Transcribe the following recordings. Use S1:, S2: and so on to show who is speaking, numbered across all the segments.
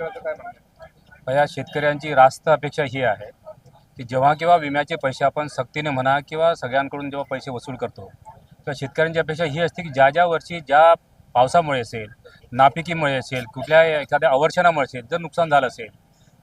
S1: शेतकऱ्याचं काय म्हणणं
S2: या शेतकऱ्यांची रास्त अपेक्षा ही आहे की जेव्हा केव्हा विम्याचे पैसे आपण सक्तीने म्हणा किंवा सगळ्यांकडून जेव्हा पैसे वसूल करतो तेव्हा शेतकऱ्यांची अपेक्षा ही असते की ज्या ज्या वर्षी ज्या पावसामुळे असेल नापिकीमुळे असेल कुठल्या एखाद्या अवर्षणामुळे असेल जर नुकसान झालं असेल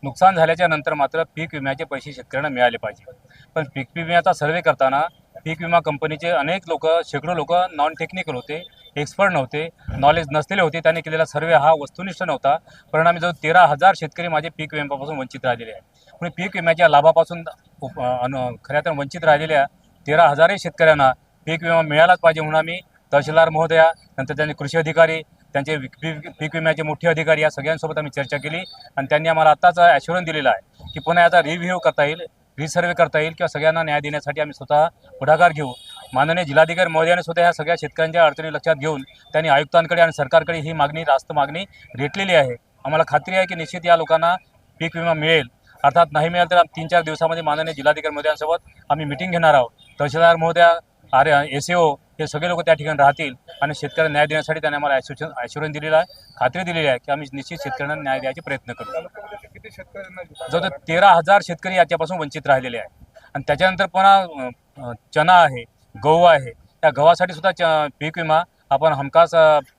S2: नुकसान झाल्याच्यानंतर मात्र पीक विम्याचे पैसे शेतकऱ्यांना मिळाले पाहिजे. पण पीक विम्याचा सर्वे करताना पीक विमा कंपनीचे अनेक लोक शेकडो लोक नॉन टेक्निकल होते. एक्सपर्ट नव्हते नॉलेज नसलेले होते. त्यांनी केलेला सर्वे हा वस्तुनिष्ठ नव्हता. परिणामी जवळ तेरा हजार शेतकरी माझे पीक विम्यापासून वंचित राहिलेले आहे म्हणून पीक विम्याच्या लाभापासून उप- खऱ्या तर वंचित राहिलेल्या तेरा हजारही शेतकऱ्यांना पीक विमा मिळालाच पाहिजे म्हणून आम्ही तहसीलदार महोदया नंतर त्यांचे कृषी अधिकारी त्यांचे विक- पीक पीक विम्याचे मोठे अधिकारी या सगळ्यांसोबत आम्ही चर्चा केली. आणि त्यांनी आम्हाला आत्ताच ॲश्युरन्स दिलेला आहे की पुन्हा याचा रिव्ह्यू करता येईल रिसर्वे करता येईल किंवा सगळ्यांना न्याय देण्यासाठी आम्ही स्वतः पुढाकार घेऊ. माननीय जिल्हाधिकारी महोदयाने सुद्धा ह्या सगळ्या शेतकऱ्यांच्या अडचणी लक्षात घेऊन त्यांनी आयुक्तांकडे आणि सरकारकडे ही मागणी रास्त मागणी रेटलेली आहे. आम्हाला खात्री आहे की निश्चित या लोकांना पीक विमा मिळेल. अर्थात नाही मिळेल तर तीन चार दिवसामध्ये माननीय जिल्हाधिकारी महोदयांसोबत आम्ही मिटिंग घेणार आहोत. तहसीलदार महोदया आर एस ओ हे सगळे लोक त्या ठिकाणी राहतील आणि शेतकऱ्यांना न्याय देण्यासाठी त्यांनी आम्हाला ॲश्युरन्स ॲश्युरन्स दिलेला आहे खात्री दिलेली आहे की आम्ही निश्चित शेतकऱ्यांना न्याय द्यायचा प्रयत्न करू.
S1: तालुक्यामध्ये
S2: जवळ तेरा हजार शेतकरी याच्यापासून वंचित राहिलेले आहे आणि त्याच्यानंतर पुन्हा चना आहे गहू आहे. त्या गव्हासाठी सुद्धा च पीक विमा आपण हमखास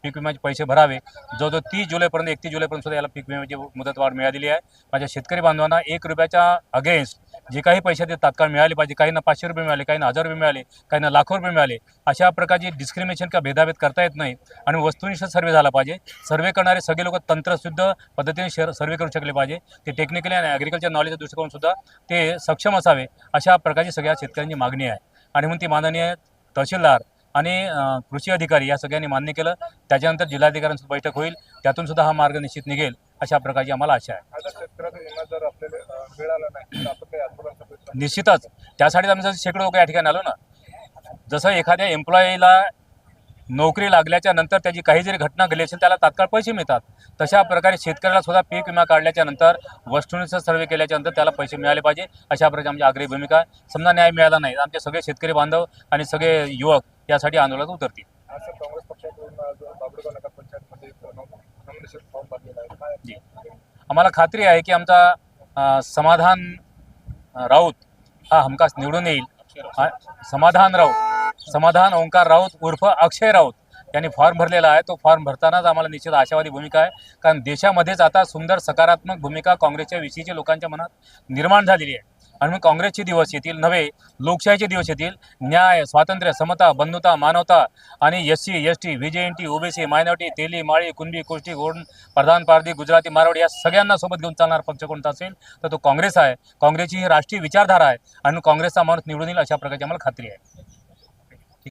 S2: पीक विम्याचे पैसे भरावे. जो जो तीस जुलैपर्यंत एकतीस जुलैपर्यंत सुद्धा याला पीक विम्याची मुदतवाढ मिळालेली आहे. माझ्या शेतकरी बांधवांना एक रुपयाच्या अगेन्स्ट जे काही पैसे ते तात्काळ मिळाले पाहिजे. काहींना पाचशे रुपये मिळाले काहींना हजार रुपये मिळाले काहींना लाखो रुपये मिळाले. अशा प्रकारची डिस्क्रिमिनेशन का भेदाभेद करता येत नाही. आणि वस्तुनिष्ठ सर्वे झाला पाहिजे. सर्वे करणारे सगळे लोक तंत्रशुद्ध पद्धतीने शेअर सर्वे करू शकले पाहिजे. ते टेक्निकली आणि ॲग्रिकल्चर नॉलेजच्या दृष्टिकोनसुद्धा ते सक्षम असावे. अशा प्रकारची सगळ्या शेतकऱ्यांची मागणी आहे. आणि म्हणून ती माननीय तहसीलदार आणि कृषी अधिकारी या सगळ्यांनी मान्य केलं. त्याच्यानंतर जिल्हाधिकाऱ्यांची बैठक होईल. त्यातून सुद्धा हा मार्ग निश्चित निघेल अशा प्रकारची आम्हाला आशा आहे. निश्चितच. त्यासाठीच आम्ही जसं शेकडो लोक या ठिकाणी आलो ना. जसं एखाद्या एम्प्लॉईला नोकरी लागल्याच्या नंतर त्याची काही जरी घटना घडली असेल त्याला तात्काळ पैसे मिळतात. तशा प्रकारे शेतकऱ्याला सुद्धा पीक विमा काढल्याच्या नंतर वस्तूंचा सर्वे केल्याच्यानंतर त्याला पैसे मिळाले पाहिजे. अशा प्रकारची आमची आग्रही भूमिका आहे. समजा न्याय मिळाला नाही आमचे सगळे शेतकरी बांधव आणि सगळे युवक यासाठी आंदोलनात उतरतील.
S1: काँग्रेस पक्षाकडून
S2: आम्हाला खात्री आहे की आमचा समाधान राऊत हा हमखास निवडून येईल. समाधान राऊत. समाधान ओंकार राऊत उर्फ अक्षय राऊत यांनी फॉर्म भरलेला आहे. तो फॉर्म भरतानाच आम्हाला निश्चित आशावादी भूमिका आहे. कारण देशामध्येच आता सुंदर सकारात्मक भूमिका काँग्रेसच्या विषयीच्या लोकांच्या मनात निर्माण झालेली आहे. आणि मग काँग्रेसचे दिवस येतील नव्हे लोकशाहीचे दिवस येतील न्याय स्वातंत्र्य समता बंधुता मानवता आणि S C S T V J N T OBC minority Teli Mali Kunbi Kushti Gond Pradhan Pardhi Gujarati Marwadi या सगळ्यांना सोबत घेऊन चालणार पक्ष कोणता असेल तर तो काँग्रेस आहे. काँग्रेसची ही राष्ट्रीय विचारधारा आहे आणि काँग्रेसचा माणूस निवडून येईल अशा प्रकारची आम्हाला खात्री आहे.